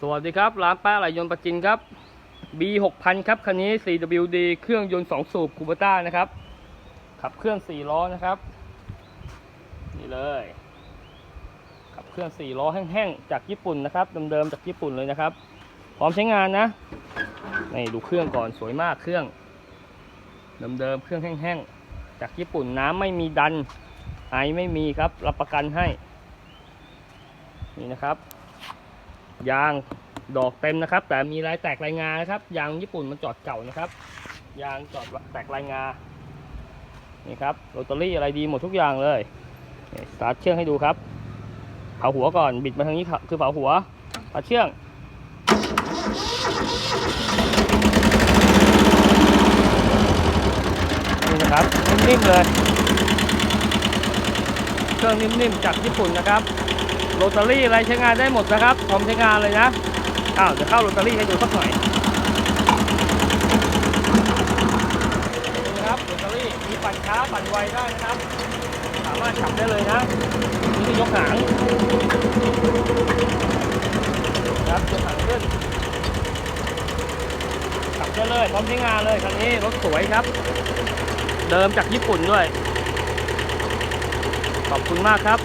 สวัสดีครับ ร้านป้าไหลยนต์ประจินครับ B 6 0 0 0 ครับ คันนี้ 4WD เครื่องยนต์ 2 สูบคูเบต้านะครับ ขับเคลื่อน 4 ล้อนะครับ นี่เลย ขับเคลื่อน 4 ล้อแห้งๆ จากญี่ปุ่นนะครับเดิมๆจากญี่ปุ่นเลยนะครับ พร้อมใช้งานนะนี่ดูเครื่องก่อนสวยมากเครื่องเดิมๆเครื่องแห้งๆ จากญี่ปุ่นน้ำไม่มีดันไอไม่มีครับ รับประกันให้ นี่นะครับ ยางดอกเต็มนะครับ แต่มีลายแตกลายงานะครับ ยางญี่ปุ่นมันจอดเก่านะครับ ยางจอดแตกลายงา นี่ครับโรตารี่อะไรดีหมดทุกอย่างเลยสตาร์ทเชื่องให้ดูครับ เผาหัวก่อน บิดมาทางนี้คือเผาหัวสตาร์ทเชื่องนี่นะครับ นิ่มๆเลย เครื่องนิ่มๆจากญี่ปุ่นนะครับ โรตารี่อะไรใช้งานได้หมดนะครับพร้อมใช้งานเลยนะอ้าวเดี๋ยวเข้าโรตารี่ให้ดูสักหน่อยนี่นะครับโรตารี่มีปั่นช้าปั่นไวได้นะครับ สามารถขับได้เลยนะนี่ยกหางครับยกหางขึ้นขับได้เลยพร้อมใช้งานเลยคันนี้รถสวยครับ เดิมจากญี่ปุ่นด้วยขอบคุณมากครับ